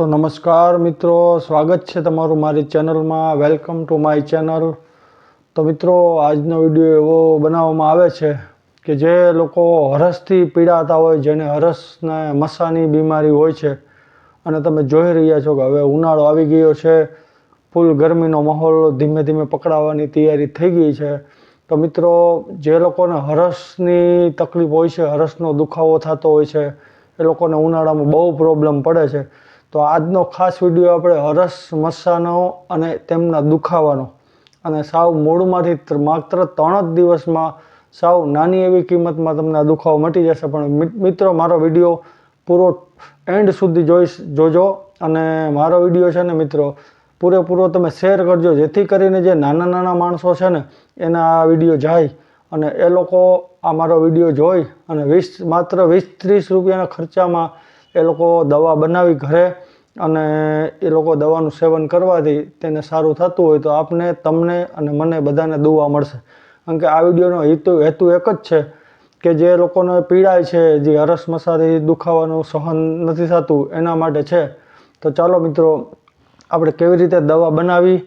તો નમસ્કાર મિત્રો, સ્વાગત છે તમારું મારી ચેનલમાં. વેલકમ ટુ માય ચેનલ તો મિત્રો, આજનો વીડિયો એવો બનાવવામાં આવે છે કે જે લોકો હરસથી પીડાતા હોય, જેને હરસને મસાની બીમારી હોય છે. અને તમે જોઈ રહ્યા છો કે હવે ઉનાળો આવી ગયો છે. ફૂલ ગરમીનો માહોલ ધીમે ધીમે પકડાવાની તૈયારી થઈ ગઈ છે. તો મિત્રો, જે લોકોને હરસની તકલીફ હોય છે, હરસનો દુખાવો થતો હોય છે, એ લોકોને ઉનાળામાં બહુ પ્રોબ્લેમ પડે છે. તો આજનો ખાસ વીડિયો આપણે હરસ મસાનો અને તેમના દુખાવાનો. અને સાવ મૂળમાંથી માત્ર ત્રણ જ દિવસમાં સાવ નાની એવી કિંમતમાં તમને દુખાવો મટી જશે. પણ મિત્રો, મારો વીડિયો પૂરો એન્ડ સુધી જોઈશ, જોજો. અને મારો વીડિયો છે ને મિત્રો, પૂરેપૂરો તમે શેર કરજો. જેથી કરીને જે નાના નાના માણસો છે ને, એના આ વીડિયો જાય અને એ લોકો આ મારો વીડિયો જોઈ અને વીસ, માત્ર વીસ, ત્રીસ રૂપિયાના ખર્ચામાં એ લોકો દવા બનાવી ઘરે અને એ લોકો દવાનું સેવન કરવાથી તેને સારું થતું હોય તો આપને, તમને અને મને બધાને દુવા મળશે. કારણ કે આ વિડીયોનો હેતુ હેતુ એક જ છે કે જે લોકોને પીડાય છે, જે હરસ મસાથી દુખાવાનું સહન નથી થતું, એના માટે છે. તો ચાલો મિત્રો, આપણે કેવી રીતે દવા બનાવી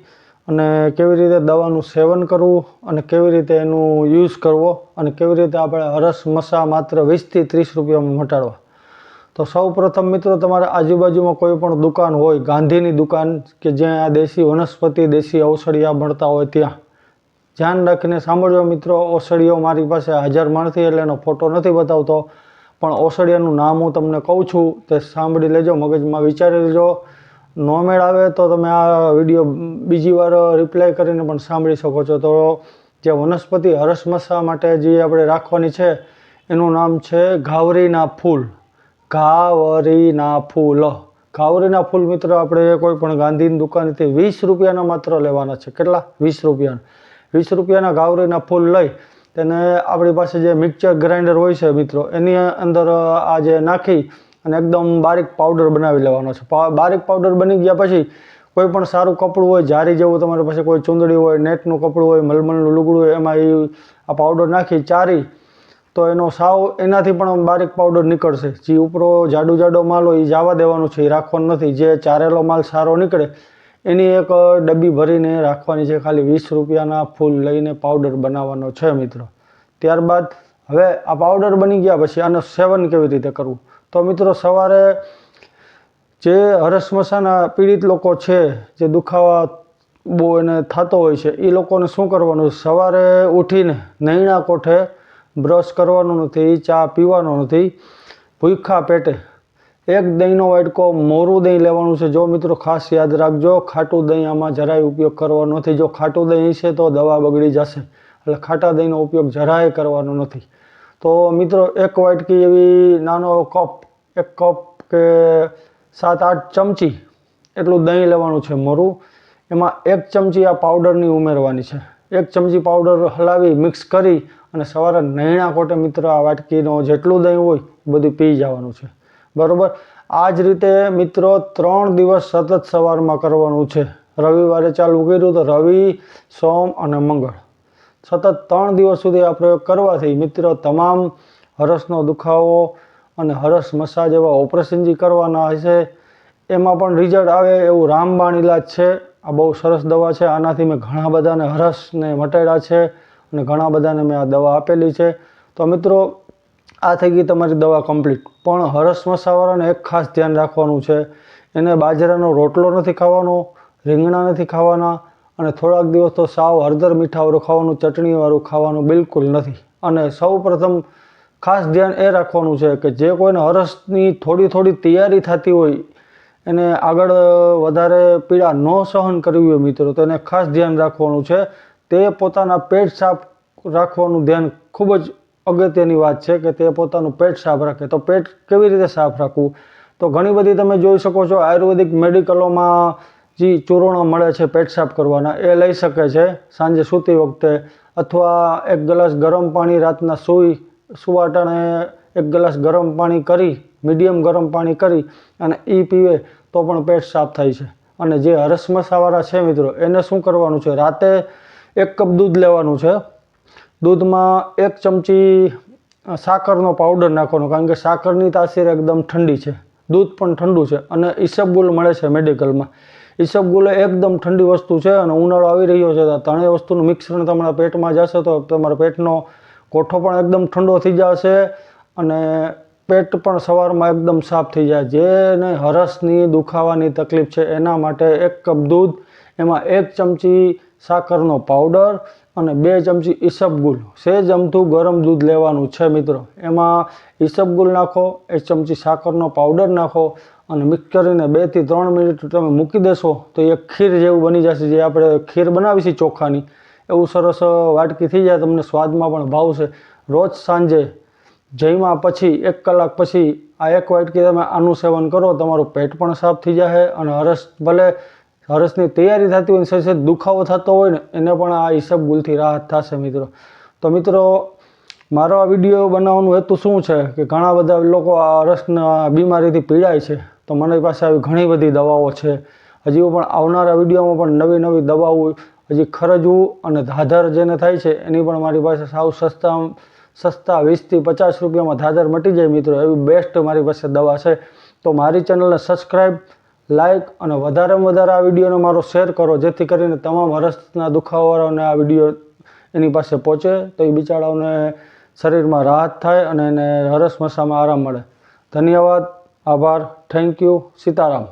અને કેવી રીતે દવાનું સેવન કરવું અને કેવી રીતે એનું યુઝ કરવો અને કેવી રીતે આપણે હરસ મસા માત્ર વીસથી ત્રીસ રૂપિયામાં મટાડવા? તો સૌ પ્રથમ મિત્રો તમારે આજુબાજુમાં કોઈ પણ દુકાન હોય, ગાંધીની દુકાન કે જ્યાં આ દેશી વનસ્પતિ, દેશી ઔષધિયા મળતા હોય ત્યાં. ધ્યાન રાખીને સાંભળજો મિત્રો, ઔષધિઓ મારી પાસે હાજર માણથી એટલે એનો ફોટો નથી બતાવતો, પણ ઔષધિયાનું નામ હું તમને કહું છું, તે સાંભળી લેજો, મગજમાં વિચારી લેજો. નો મેળ આવે તો તમે આ વીડિયો બીજી વાર રિપ્લાય કરીને પણ સાંભળી શકો છો. તો જે વનસ્પતિ હરસમસા માટે જે આપણે રાખવાની છે, એનું નામ છે ઘાવરીના ફૂલ. ઘાવરીના ફૂલ. ઘાવરીના ફૂલ મિત્રો, આપણે કોઈ પણ ગાંધીની દુકાનેથી વીસ રૂપિયાના માત્ર લેવાના છે. કેટલા? વીસ રૂપિયાના. વીસ રૂપિયાના ઘાવરીના ફૂલ લઈ તેને આપણી પાસે જે મિક્સર ગ્રાઇન્ડર હોય છે મિત્રો, એની અંદર આ જે નાખી અને એકદમ બારીક પાવડર બનાવી લેવાનો છે. બારીક પાવડર બની ગયા પછી કોઈ પણ સારું કપડું હોય, જારી જેવું તમારી પાસે કોઈ ચૂંદડી હોય, નેટનું કપડું હોય, મલમલનું લુગડું હોય, એમાં એ આ પાવડર નાખી, ચારી તો એનો સાવ એનાથી પણ બારીક પાવડર નીકળશે. જે ઉપરો જાડો જાડો માલ હોય એ જવા દેવાનો છે એ રાખવાનો નથી. જે ચારેલો માલ સારો નીકળે, એની એક ડબ્બી ભરીને રાખવાની છે, ખાલી વીસ રૂપિયાના ફૂલ લઈને પાવડર બનાવવાનો છે મિત્રો. ત્યારબાદ હવે આ પાવડર બની ગયા પછી આનું સેવન કેવી રીતે કરવું? તો મિત્રો સવારે જે હરસમસાના પીડિત લોકો છે, જે દુખાવા બહુ એને થતો હોય છે એ લોકોને શું કરવાનું? સવારે ઉઠીને નૈણા કોઠે બ્રશ કરવાનું નથી, ચા પીવાનો નથી. ભૂખ્યા પેટે. એક દહીંનો વાટકો મોરું દહીં લેવાનું છે. જો મિત્રો ખાસ યાદ રાખજો, ખાટું દહીં આમાં જરાય ઉપયોગ કરવાનો નથી. જો ખાટું દહીં છે તો દવા બગડી જશે. એટલે ખાટા દહીંનો ઉપયોગ જરાય કરવાનો નથી. તો મિત્રો એક વાટકી એવી નાનો કપ, એક કપ કે સાત, આઠ ચમચી એટલું દહીં લેવાનું છે મોરું. એમાં એક ચમચી આ પાવડરની ઉમેરવાની છે. એક ચમચી પાવડર હલાવી મિક્સ કરી અને સવારે નૈણા કોટે મિત્ર આ વાટકીનો જેટલું દહીં હોય બધું પી જવાનું છે. બરાબર? આ જ રીતે મિત્રો ત્રણ દિવસ સતત સવારમાં કરવાનું છે. રવિવારે ચાલુ કર્યું તો રવિ, સોમ અને મંગળ. સતત ત્રણ દિવસ સુધી આ પ્રયોગ કરવાથી મિત્રો તમામ હરસનો દુખાવો અને હરસ મસાજ એવા ઓપરેશન જે કરવાના હશે. એમાં પણ રિઝલ્ટ આવે એવું રામબાણ ઇલાજ છે. આ બહુ સરસ દવા છે. આનાથી મેં ઘણા બધાને હરસને મટાડ્યા છે અને ઘણા બધાને મેં આ દવા આપેલી છે. તો મિત્રો, આ થઈ ગઈ તમારી દવા કમ્પ્લીટ પણ હરસ મસાવાળાને એક ખાસ ધ્યાન રાખવાનું છે. એને બાજરાનો રોટલો નથી ખાવાનો, રીંગણા નથી ખાવાના અને થોડાક દિવસ તો સાવ હળદર મીઠાવાળું ખાવાનું, ચટણીવાળું ખાવાનું બિલકુલ નથી. અને સૌ પ્રથમ ખાસ ધ્યાન એ રાખવાનું છે કે જે કોઈને હરસની થોડી થોડી તૈયારી થતી હોય એને આગળ વધારે પીડા ન સહન કરવી હોય મિત્રો, તો એને ખાસ ધ્યાન રાખવાનું છે. તે પોતાના પેટ સાફ રાખવાનું ધ્યાન ખૂબ જ અગત્યની વાત છે કે તે પોતાનું પેટ સાફ રાખે. તો પેટ કેવી રીતે સાફ રાખવું? તો ઘણી બધી તમે જોઈ શકો છો, આયુર્વેદિક મેડિકલોમાં જે ચૂર્ણ મળે છે પેટ સાફ કરવાના, એ લઈ શકે છે સાંજે સૂતી વખતે. અથવા એક ગ્લાસ ગરમ પાણી રાતના સૂઈ, સુવાટાણે એક ગ્લાસ ગરમ પાણી કરી મીડિયમ ગરમ પાણી કરી અને એ પીવે તો પણ પેટ સાફ થાય છે. અને જે હરસમસાવાળા છે મિત્રો, એને શું કરવાનું છે? રાતે એક કપ દૂધ લેવાનું છે. દૂધમાં એક ચમચી સાકરનો પાવડર નાખવાનો, કારણ કે સાકરની તાસીર એકદમ ઠંડી છે. દૂધ પણ ઠંડુ છે અને ઈસબગુલ મળે છે મેડિકલમાં. ઈસબગુલ એકદમ ઠંડી વસ્તુ છે અને ઉનાળો આવી રહ્યો છે, તો ત્રણેય વસ્તુનું મિશ્રણ તમારા પેટમાં જશે તો તમારા પેટનો કોઠો પણ એકદમ ઠંડો થઈ જશે અને પેટ પણ સવારમાં એકદમ સાફ થઈ જાય. જેને હરસની, દુખાવાની તકલીફ છે, એના માટે એક કપ દૂધ, એમાં એક ચમચી સાકરનો પાવડર અને બે ચમચી ઈસબગુલ સેજ અમથું ગરમ દૂધ લેવાનું છે મિત્રો. એમાં ઈસબગુલ નાખો, એક ચમચી સાકરનો પાવડર નાખો અને મિક્સ કરીને બેથી ત્રણ મિનિટ તમે મૂકી દેશો તો એ ખીર જેવું બની જશે, જે આપણે ખીર બનાવી છીએ ચોખાની. એવું સરસ વાટકી થઈ જાય, તમને સ્વાદમાં પણ ભાવશે. રોજ સાંજે જમ્યા પછી એક કલાક પછી આ એક વાટકી તમે આનું સેવન કરો, તમારું પેટ પણ સાફ થઈ જાય અને હરસ ભલે હરસની તૈયારી થતી હોય સહેજ દુખાવો થતો હોય ને, એને પણ આ ઈસબગુલથી રાહત થશે મિત્રો. તો મિત્રો, મારો આ વીડિયો બનાવવાનું હેતુ શું છે કે ઘણા બધા લોકો આ હરસના બીમારીથી પીડાય છે. તો મારી પાસે આવી ઘણી બધી દવાઓ છે. હજી પણ આવનારા વિડીયોમાં પણ નવી નવી દવાઓ, હજી ખરજવું અને ધાધર જેને થાય છે, એની પણ મારી પાસે સાવ સસ્તા સસ્તા વીસથી પચાસ રૂપિયામાં ધાધર મટી જાય મિત્રો, એવી બેસ્ટ મારી પાસે દવા છે. તો મારી ચેનલને સબસ્ક્રાઈબ લાઇક અને વધારેમાં વધારે આ વિડીયોને મારો શેર કરો, જેથી કરીને તમામ હરસના દુખાવાવાળાઓને આ વીડિયો એની પાસે પહોંચે, તો એ બિચારાઓને શરીરમાં રાહત થાય અને એને હરસ મસામાં આરામ મળે. ધન્યવાદ, આભાર થેન્ક યુ સીતારામ.